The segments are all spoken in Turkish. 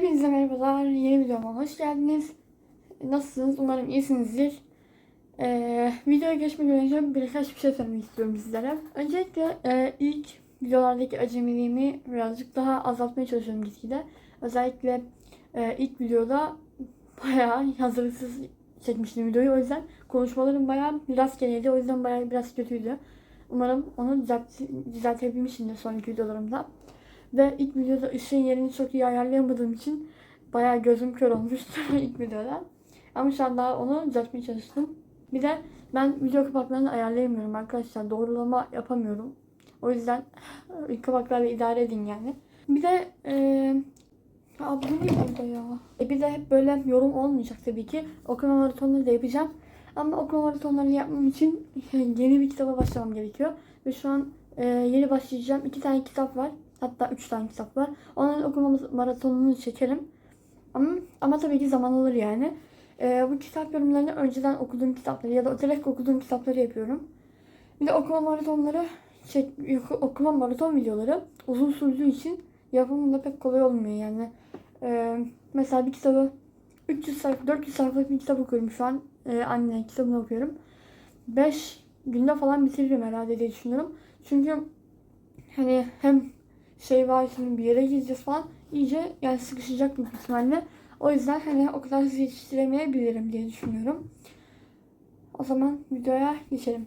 Hepinize merhabalar. Yeni videoma hoş geldiniz. Nasılsınız? Umarım iyisinizdir. Ee, videoya geçmeden önce birkaç bir şey söylemek istiyorum sizlere. Öncelikle e, ilk videolardaki acemiliğimi birazcık daha azaltmaya çalışıyorum gitgide. Özellikle e, ilk videoda bayağı hazırlıksız çekmiştim videoyu. O yüzden konuşmalarım bayağı rastgeleydi. O yüzden bayağı biraz kötüydü. Umarım onu düzelt, düzeltebilmişimdir sonraki videolarımda. Ve ilk videoda ışığın yerini çok iyi ayarlayamadığım için bayağı gözüm kör olmuştu ilk videoda. Ama şu an daha onu düzeltmeye çalıştım. Bir de ben video kapaklarını ayarlayamıyorum arkadaşlar. Doğrulama yapamıyorum. O yüzden kapaklarla idare edin yani. Bir de eee Aa, bu ne burada ya? E bir de hep böyle yorum olmayacak tabii ki. Okuma maratonları da yapacağım. Ama okuma maratonlarını yapmam için yeni bir kitaba başlamam gerekiyor. Ve şu an e, yeni başlayacağım. iki tane kitap var. Hatta üç tane kitap var. Onların okuma maratonunu çekerim. Ama, ama tabii ki zaman alır yani. E, bu kitap yorumlarını önceden okuduğum kitapları ya da ötelerek okuduğum kitapları yapıyorum. Bir de okuma maratonları, çek, okuma maraton videoları uzun sürdüğü için yapımı da pek kolay olmuyor yani. E, mesela bir kitabı 300 sayfa, 400 sayfalık bir kitap okuyorum şu an. E, anne kitabını okuyorum. 5 günde falan bitiririm herhalde diye düşünüyorum. Çünkü hani hem şey var şimdi bir yere gideceğiz falan iyice yani sıkışacak büyük ihtimalle. O yüzden hani o kadar hızlı yetiştiremeyebilirim diye düşünüyorum. O zaman videoya geçelim.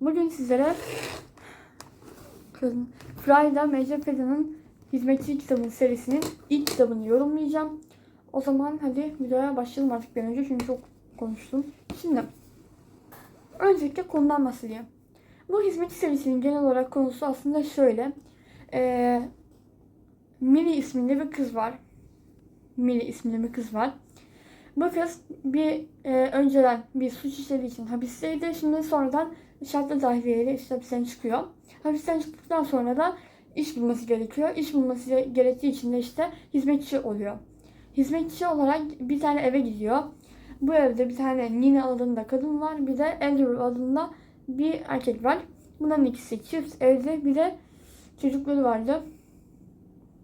Bugün sizlere Frayda Mecefeda'nın Hizmetçi kitabın serisinin ilk kitabını yorumlayacağım. O zaman hadi videoya başlayalım artık bir önce çünkü çok konuştum. Şimdi öncelikle konudan bahsedeyim. Bu hizmetçi serisinin genel olarak konusu aslında şöyle. Ee, Mili isminde bir kız var. Mili isminde bir kız var. Bu kız bir e, önceden bir suç işlediği için hapisteydi. Şimdi sonradan şartlı dahiliyeyle işte hapisten çıkıyor. Hapisten çıktıktan sonra da iş bulması gerekiyor. İş bulması gerektiği için de işte hizmetçi oluyor. Hizmetçi olarak bir tane eve gidiyor. Bu evde bir tane Nina adında kadın var. Bir de Andrew adında bir erkek var. Bunların ikisi çift evde. Bir de çocukları vardı.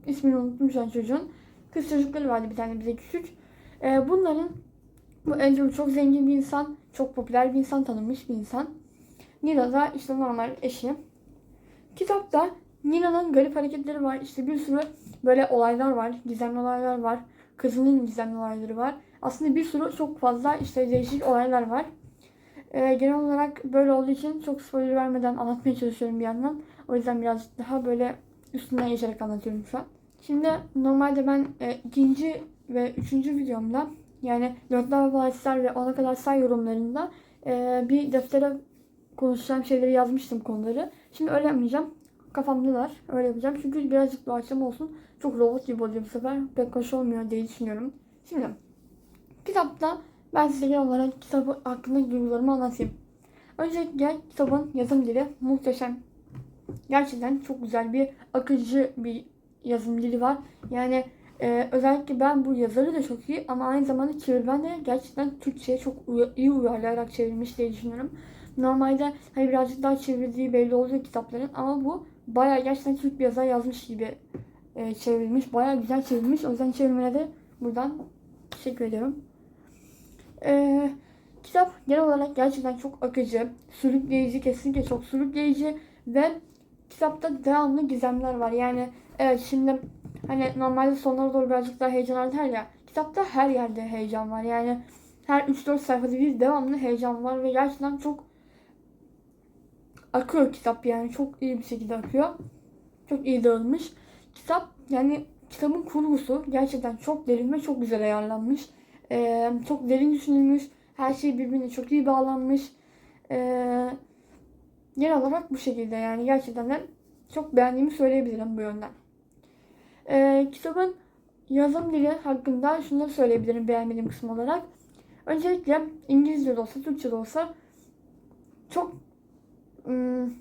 İsmini unuttum şu an çocuğun. Kız çocukları vardı bir tane bize küçük. Ee, bunların bu Andrew çok zengin bir insan. Çok popüler bir insan. Tanınmış bir insan. Nina da işte normal eşi. Kitapta Nina'nın garip hareketleri var. İşte bir sürü böyle olaylar var. Gizemli olaylar var. Kızının gizemli olayları var. Aslında bir sürü çok fazla işte değişik olaylar var. Ee, genel olarak böyle olduğu için çok spoiler vermeden anlatmaya çalışıyorum bir yandan. O yüzden birazcık daha böyle üstünden geçerek anlatıyorum şu an. Şimdi normalde ben e, ikinci ve üçüncü videomda yani Dörtler Bahisler ve ona kadar say yorumlarında e, bir deftere konuşacağım şeyleri yazmıştım konuları. Şimdi öyle yapmayacağım. Kafamdalar. Öyle yapacağım. Çünkü birazcık doğaçlama olsun. Çok robot gibi oluyor bu sefer. Pek hoş olmuyor diye düşünüyorum. Şimdi kitapta ben size genel olarak kitabı hakkındaki duygularımı anlatayım. Öncelikle kitabın yazım dili muhteşem. Gerçekten çok güzel bir akıcı bir yazım dili var. Yani e, özellikle ben bu yazarı da çok iyi ama aynı zamanda çevirmen de gerçekten Türkçe'ye çok iyi uyarlayarak çevirmiş diye düşünüyorum. Normalde hani birazcık daha çevirdiği belli oluyor kitapların ama bu bayağı gerçekten Türk bir yazar yazmış gibi e, çevrilmiş. Bayağı güzel çevrilmiş. O yüzden çevirmene de buradan teşekkür ediyorum. E, kitap genel olarak gerçekten çok akıcı, sürükleyici, kesinlikle çok sürükleyici ve kitapta devamlı gizemler var. Yani evet şimdi hani normalde sonlara doğru birazcık daha heyecan artar ya. Kitapta her yerde heyecan var. Yani her 3-4 sayfada bir devamlı heyecan var ve gerçekten çok akıyor kitap yani çok iyi bir şekilde akıyor. Çok iyi dağılmış. Kitap yani kitabın kurgusu gerçekten çok derin ve çok güzel ayarlanmış. Ee, çok derin düşünülmüş. Her şey birbirine çok iyi bağlanmış. Ee, genel olarak bu şekilde yani gerçekten de çok beğendiğimi söyleyebilirim bu yönden. Ee, kitabın yazım dili hakkında şunları söyleyebilirim beğenmediğim kısım olarak. Öncelikle İngilizce de olsa, Türkçe de olsa çok ım.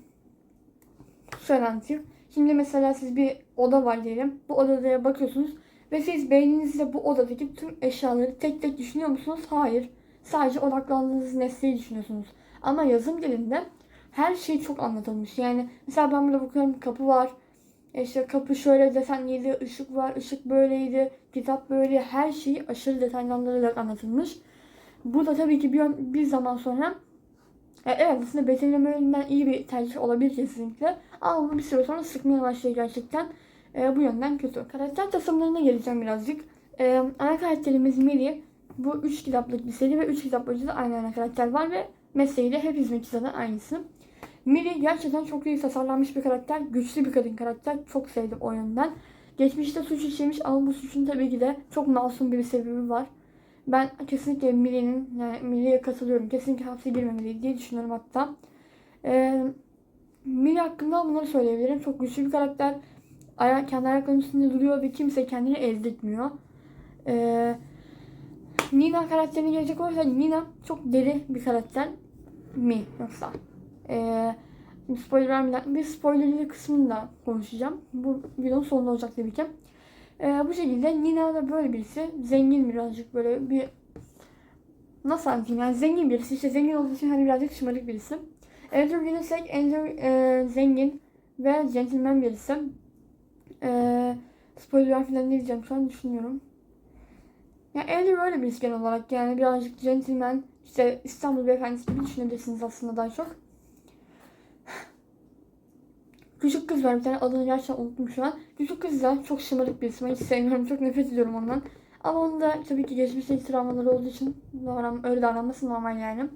Şimdi mesela siz bir oda var diyelim. Bu odaya bakıyorsunuz ve siz beyninizde bu odadaki tüm eşyaları tek tek düşünüyor musunuz? Hayır. Sadece odaklandığınız nesneyi düşünüyorsunuz. Ama yazım dilinde her şey çok anlatılmış. Yani mesela ben burada bakıyorum kapı var. İşte kapı şöyle desenliydi, ışık var, ışık böyleydi, kitap böyle her şeyi aşırı detaylandırılarak anlatılmış. Bu da tabii ki bir, bir zaman sonra e, evet aslında betimleme yönünden iyi bir tercih olabilir kesinlikle. Ama bu bir süre sonra sıkmaya başlıyor gerçekten. E, bu yönden kötü. Karakter tasarımlarına geleceğim birazcık. E, ana karakterimiz Miri. Bu 3 kitaplık bir seri ve 3 kitap boyunca da aynı ana karakter var ve mesleği de hep hizmetçi zaten aynısı. Miri gerçekten çok iyi tasarlanmış bir karakter. Güçlü bir kadın karakter. Çok sevdim o yönden. Geçmişte suç işlemiş ama bu suçun tabii ki de çok masum bir sebebi var. Ben kesinlikle Milli'nin, yani Milli'ye katılıyorum. Kesinlikle hapse girmemeli diye düşünüyorum hatta. Ee, Millie hakkında bunları söyleyebilirim. Çok güçlü bir karakter. Aya, kendi ayaklarının üstünde duruyor ve kimse kendini ezdirtmiyor. Ee, Nina karakterine gelecek olursa Nina çok deli bir karakter mi yoksa? Ee, spoiler vermeden bir spoilerli kısmını da konuşacağım. Bu videonun sonunda olacak tabii ki. Ee, bu şekilde Nina da böyle birisi. Zengin birazcık böyle bir nasıl anlatayım yani zengin birisi. işte zengin olduğu için hani birazcık şımarık birisi. Andrew Guinness'ek Andrew e, zengin ve gentleman birisi. E, spoiler falan diyeceğim şu an düşünüyorum. Ya Andrew öyle birisi genel olarak yani birazcık gentleman işte İstanbul beyefendisi gibi düşünebilirsiniz aslında daha çok. Küçük kız var bir tane adını gerçekten unuttum şu an. Küçük kız da çok şımarık birisi. Ben hiç sevmiyorum. Çok nefret ediyorum ondan. Ama onun da tabii ki geçmişteki travmaları olduğu için davran öyle davranması normal yani.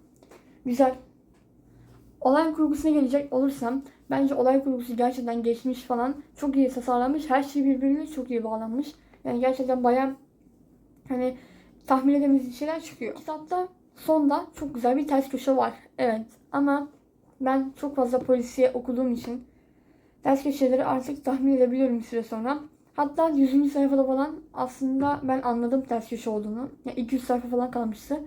Güzel. Olay kurgusuna gelecek olursam bence olay kurgusu gerçekten geçmiş falan çok iyi tasarlanmış. Her şey birbirine çok iyi bağlanmış. Yani gerçekten bayağı hani tahmin edemediğiniz şeyler çıkıyor. Kitapta sonda çok güzel bir ters köşe var. Evet ama ben çok fazla polisiye okuduğum için ters köşeleri artık tahmin edebiliyorum bir süre sonra. Hatta 100. sayfada falan aslında ben anladım ters köşe olduğunu. Yani 200 sayfa falan kalmıştı.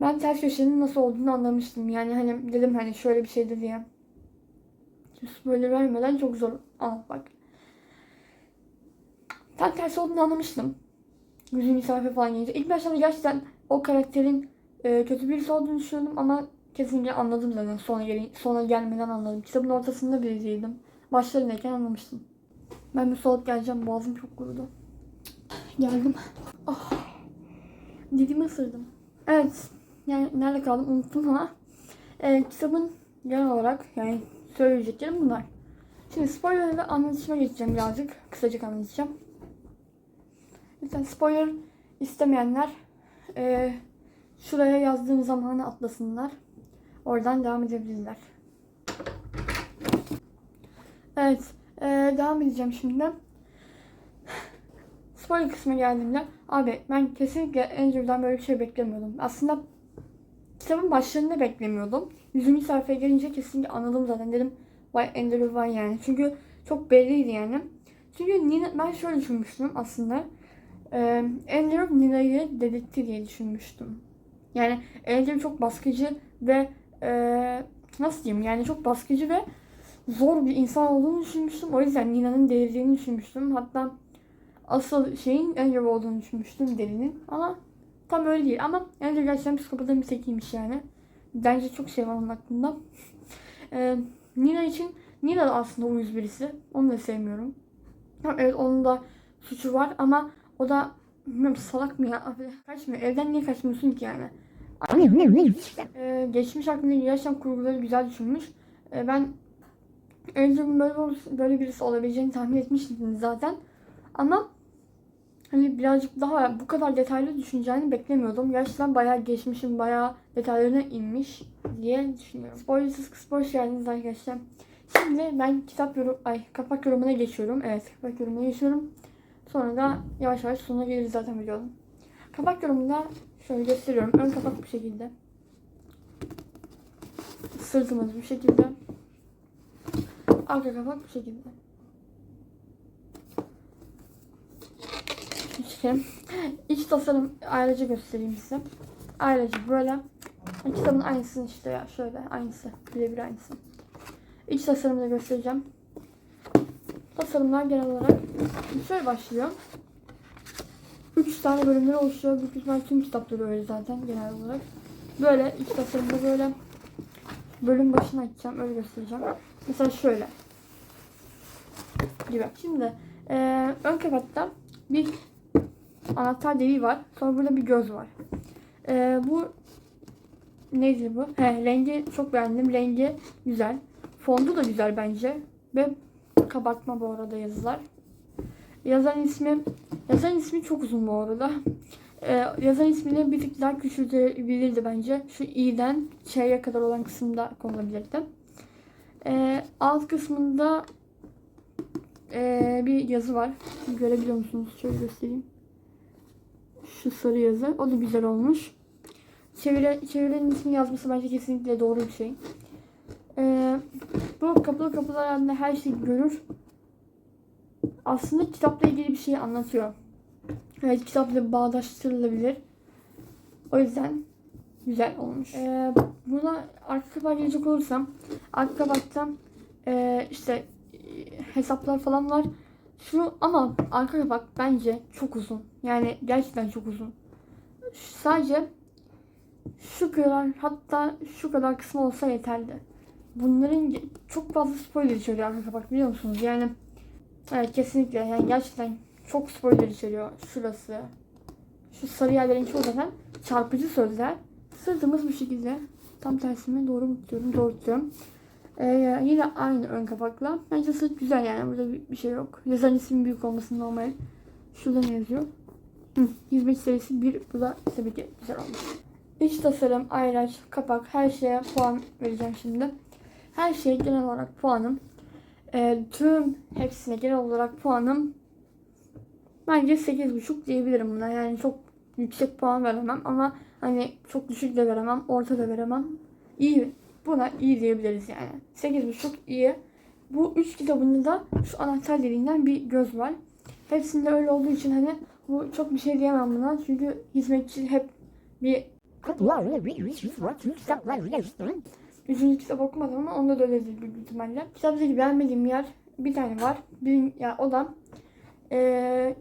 Ben ters köşenin nasıl olduğunu anlamıştım. Yani hani dedim hani şöyle bir şeydi diye. Spoiler vermeden çok zor anlatmak. Tam tersi olduğunu anlamıştım. 100. sayfa falan gelince. İlk başta gerçekten o karakterin e, kötü birisi olduğunu düşünüyordum ama kesinlikle anladım zaten. Sonra, gel sonra gelmeden anladım. Kitabın ortasında bile değildim. Başlarındayken anlamıştım. Ben bir soğuk geleceğim. Boğazım çok kurudu. Geldim. Oh. Dilimi ısırdım. Evet. Yani nerede kaldım unuttum ama. Ee, kitabın genel olarak yani söyleyeceklerim bunlar. Şimdi spoilerle anlatışıma geçeceğim birazcık. Kısacık anlatacağım. Lütfen spoiler istemeyenler e, şuraya yazdığım zamanı atlasınlar. Oradan devam edebilirler. Evet. e, devam edeceğim şimdi. Spoiler kısmına geldiğimde abi ben kesinlikle Andrew'dan böyle bir şey beklemiyordum. Aslında kitabın başlarında beklemiyordum. Yüzüncü sayfaya gelince kesinlikle anladım zaten. Dedim vay Andrew var yani. Çünkü çok belliydi yani. Çünkü Nina, ben şöyle düşünmüştüm aslında. Ee, Andrew Nina'yı dedirtti diye düşünmüştüm. Yani Andrew çok baskıcı ve e, nasıl diyeyim yani çok baskıcı ve zor bir insan olduğunu düşünmüştüm. O yüzden Nina'nın delirdiğini düşünmüştüm. Hatta asıl şeyin Andrew olduğunu düşünmüştüm delinin. Ama tam öyle değil. Ama Andrew gerçekten psikopatın bir tekiymiş yani. Bence çok şey var onun hakkında. Ee, Nina için Nina da aslında uyuz birisi. Onu da sevmiyorum. Evet onun da suçu var ama o da bilmiyorum salak mı ya? Kaçmıyor. Evden niye kaçmıyorsun ki yani? Ee, geçmiş hakkında gerçekten kurguları güzel düşünmüş. Ee, ben Andrew'un böyle, böyle birisi olabileceğini tahmin etmiştim zaten. Ama hani birazcık daha bu kadar detaylı düşüneceğini beklemiyordum. Gerçekten bayağı geçmişim, bayağı detaylarına inmiş diye düşünüyorum. Spoilersız kısmı hoş geldiniz arkadaşlar. Şimdi ben kitap yorum, ay kapak yorumuna geçiyorum. Evet kapak yorumuna geçiyorum. Sonra da yavaş yavaş sonuna geliriz zaten videonun. Kapak yorumunda şöyle gösteriyorum. Ön kapak bu şekilde. Sırtımız bu şekilde. Arka kapak bu şekilde. İşte iç tasarım ayrıca göstereyim size. Ayrıca böyle kitabın aynısını işte ya şöyle aynısı birebir aynısı. İç tasarımı da göstereceğim. Tasarımlar genel olarak şöyle başlıyor. 3 tane bölümleri oluşuyor. Büyük ihtimal tüm kitapları öyle zaten genel olarak. Böyle iç tasarımda böyle bölüm başına açacağım. Öyle göstereceğim. Mesela şöyle. gibi. Şimdi e, ön kapakta bir anahtar deliği var. Sonra burada bir göz var. E, bu neydi bu? He, rengi çok beğendim. Rengi güzel. Fondu da güzel bence. Ve kabartma bu arada yazılar. Yazan ismi yazan ismi çok uzun bu arada. Ee, yazan ismini bir tık daha küçültebilirdi bence. Şu i'den ç'ye kadar olan kısımda konulabilirdi. Ee, alt kısmında ee, bir yazı var. Görebiliyor musunuz? Şöyle göstereyim. Şu sarı yazı. O da güzel olmuş. Çevire, çevirenin ismi yazması bence kesinlikle doğru bir şey. Ee, bu kapalı kapılar halinde her şeyi görür. Aslında kitapla ilgili bir şey anlatıyor. Evet kitapla bağdaştırılabilir. O yüzden güzel olmuş. Ee, buna arka kapağa gelecek olursam arka kapakta ee, işte e, hesaplar falan var. Şu ama arka kapak bence çok uzun. Yani gerçekten çok uzun. Sadece şu kadar hatta şu kadar kısmı olsa yeterli. Bunların çok fazla spoiler içeriyor arka kapak biliyor musunuz? Yani evet kesinlikle yani gerçekten çok spoiler içeriyor. Şurası. Şu sarı yerlerin çoğu zaten çarpıcı sözler. Sırtımız bu şekilde. Tam tersine doğru mu tutuyorum? Doğru tutuyorum. Ee, yine aynı ön kapakla. Bence sırt güzel yani. Burada bir, bir şey yok. Yazan ismin büyük olması normal. Şurada ne yazıyor? Hı, hizmet serisi 1. Bu da tabii ki güzel olmuş. İç tasarım, ayraç, kapak her şeye puan vereceğim şimdi. Her şeye genel olarak puanım. Ee, tüm hepsine genel olarak puanım bence 8.5 diyebilirim buna. Yani çok yüksek puan veremem ama hani çok düşük de veremem, orta da veremem. İyi. Buna iyi diyebiliriz yani. 8.5 iyi. Bu üç kitabında da şu anahtar deliğinden bir göz var. Hepsinde öyle olduğu için hani bu çok bir şey diyemem buna. Çünkü hizmetçi hep bir Üçüncü kitap okumadım ama onda da öyledir büyük ihtimalle. Kitaptaki beğenmediğim yer bir tane var. Bir, ya o da eee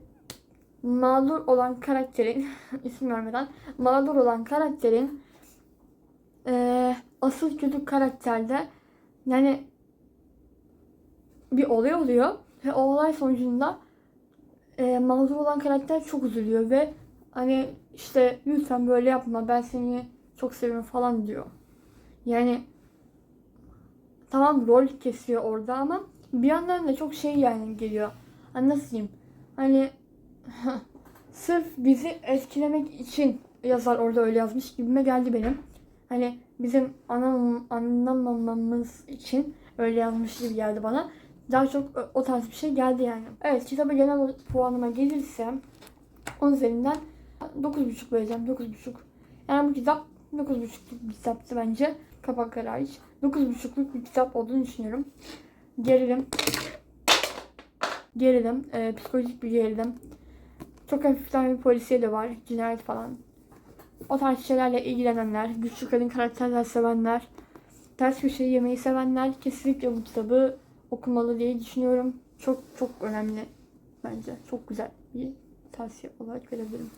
mağdur olan karakterin isim vermeden mağdur olan karakterin eee asıl kötü karakterde yani bir olay oluyor ve o olay sonucunda eee mağdur olan karakter çok üzülüyor ve hani işte lütfen böyle yapma ben seni çok seviyorum falan diyor. Yani tamam rol kesiyor orada ama bir yandan da çok şey yani geliyor. Hani nasıl diyeyim? Hani sırf bizi etkilemek için yazar orada öyle yazmış gibime geldi benim. Hani bizim anlam anlamamamız için öyle yazmış gibi geldi bana. Daha çok o- tarz bir şey geldi yani. Evet kitaba genel puanıma gelirse 10 üzerinden 9.5 vereceğim. 9.5. Yani bu kitap 9.5'luk bir kitaptı bence. Kapakları hariç. 9.5'luk bir kitap olduğunu düşünüyorum. Gerilim. Gerilim. e, psikolojik bir gerilim. Çok hafiften bir polisiye de var. Cinayet falan. O tarz şeylerle ilgilenenler, güçlü kadın karakterler sevenler, ters köşeyi yemeyi sevenler kesinlikle bu kitabı okumalı diye düşünüyorum. Çok çok önemli bence. Çok güzel bir tavsiye olarak verebilirim.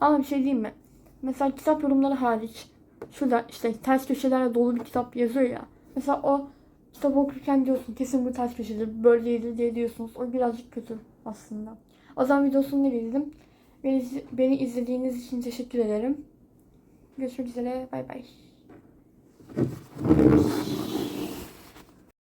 Ama bir şey diyeyim mi? Mesela kitap yorumları hariç şurada işte ters köşelerle dolu bir kitap yazıyor ya. Mesela o kitabı okurken diyorsun kesin bu ters köşedir, böyle değildir diye diyorsunuz. O birazcık kötü aslında. O zaman videosunu ne dedim? Beni, beni izlediğiniz için teşekkür ederim. Görüşmek üzere. Bay bay.